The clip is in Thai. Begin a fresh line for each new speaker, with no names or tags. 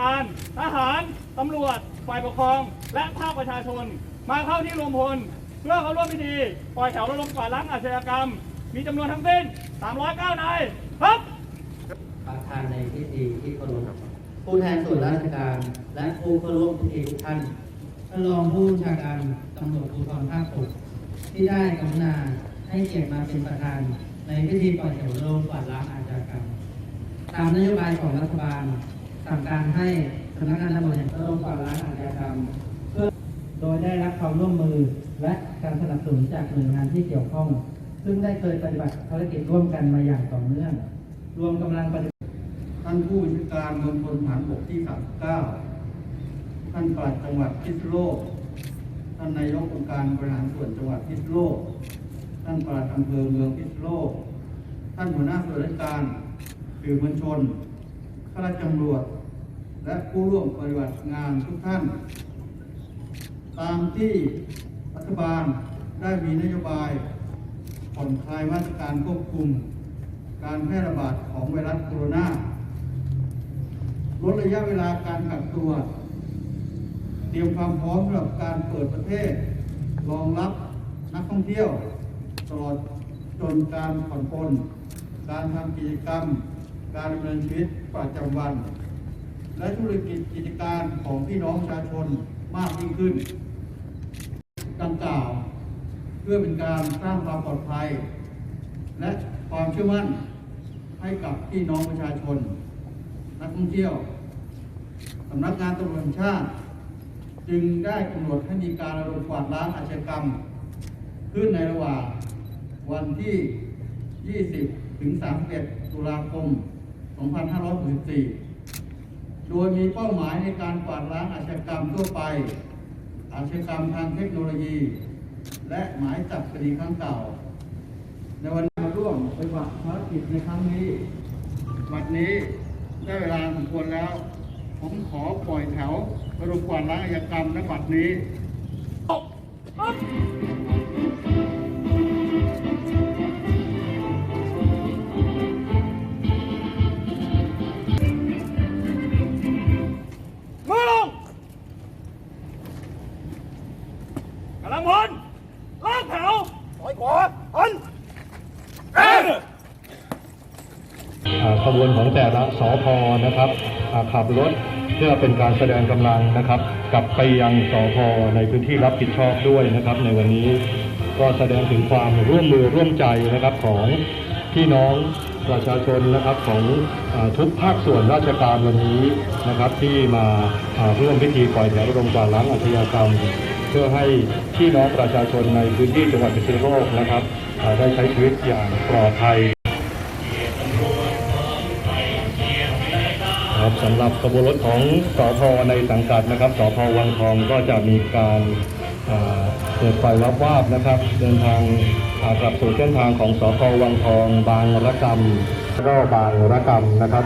การทหารตำรวจฝ่ายปกครอง และภาคประชาชน มาเข้าที่รวมพลเพื่อเข้าร่วมพิธีปล่อยแถวระดมกวาดล้างอาชญากรรม มีจำนวนทั้งสิ้น 309 นายครับ
ประธานในพิธีที่เคารพผู้แทนส่วนราชการ และผู้เข้าร่วมพิธีทุกท่านท่านรองผู้ชาการตำรวจภูธรภาคหกที่ได้กรุณาให้เกียรติมาเป็นประธาน ในพิธีปล่อยแถวโลงกวาดล้างอาชญากรรม ตามนโยบายของรัฐบาล สั่งการให้สำนักงานตำรวจแห่งชาติร่วมกวาดล้างอาชญากรรมเพื่อโดยได้รับความร่วมมือและการสนับสนุนจากหน่วยงานที่เกี่ยวข้อง ซึ่งได้เคยปฏิบัติภารกิจร่วมกันมาอย่างต่อเนื่อง รวมกำลังปฏิ
ท่านผู้บัญชาการมณฑลฐานบกที่ 39 ท่านปลัดจังหวัดพิษณุโลก ท่านนายกองค์การบริหารส่วนจังหวัดพิษณุโลก ท่านปลัดอำเภอเมืองพิษณุโลก ท่านหัวหน้าส่วนราชการสื่อมวลชน ข้าราชการตำรวจ และผู้ร่วมปฏิบัติงานทุกท่าน ตามที่รัฐบาลได้มีนโยบายผ่อนคลายมาตรการควบคุม การแพร่ระบาดของไวรัสโคโรนาลดระยะเวลาการกักตัว เตรียมความพร้อมสำหรับการเปิดประเทศ รองรับนักท่องเที่ยว ตลอดจนการผ่อนปลนการทำกิจกรรม การดำเนินชีวิตประจำวัน และธุรกิจกิจการของพี่น้องประชาชนมากยิ่งขึ้นดังกล่าวเพื่อเป็นการสร้างความปลอดภัย และความเชื่อมั่นให้กับพี่น้องประชาชน นักท่องเที่ยวสำนักงานตำรวจแห่งชาติ จึงได้กำหนดให้มีการระดมกวาดล้างอาชญากรรม ขึ้นในระหว่างวันที่ 20 ถึง 31 ตุลาคม 2564 โดยมีเป้าหมายในการกวาดล้างอาชญากรรมทั่วไป อาชญากรรมทางเทคโนโลยี และหมายจับคดีครั้งเก่า ในวันนี้มาร่วมปฏิบัติภารกิจในครั้งนี้วันนี้ได้เวลาสมควรแล้ว ผมขอปล่อยแถวระดมกวาดล้างอาชญากรรมในบัดนี้
ลังพลลากแถวถอยขวาอันเอ้ย
อ่าขบวนของแต่ละสอพนะครับอ่าขับรถเพื่อเป็นการแสดงกำลังนะครับ กลับไปยังสอพในพื้นที่รับผิดชอบด้วยนะครับ ในวันนี้ก็แสดงถึงความร่วมมือร่วมใจนะครับของพี่น้องประชาชนนะครับของอาทุกภาคส่วนราชการวันนี้นะครับที่มาอ่าร่วมพิธีปล่อยแถวระดมกวาดล้างอาชญากรรม เพื่อให้พี่น้องประชาชนในพื้นที่จังหวัดพิษณุโลกนะครับได้ใช้ชีวิตอย่างปลอดภัยครับสำหรับขบวนรถของสอพในสังกัดนะครับสอพวังทองก็จะมีการเปิดไฟวับวาบนะครับ เดินทางกลับสู่เส้นทางของสอพวังทอง บางระกำก็บางระกำนะครับ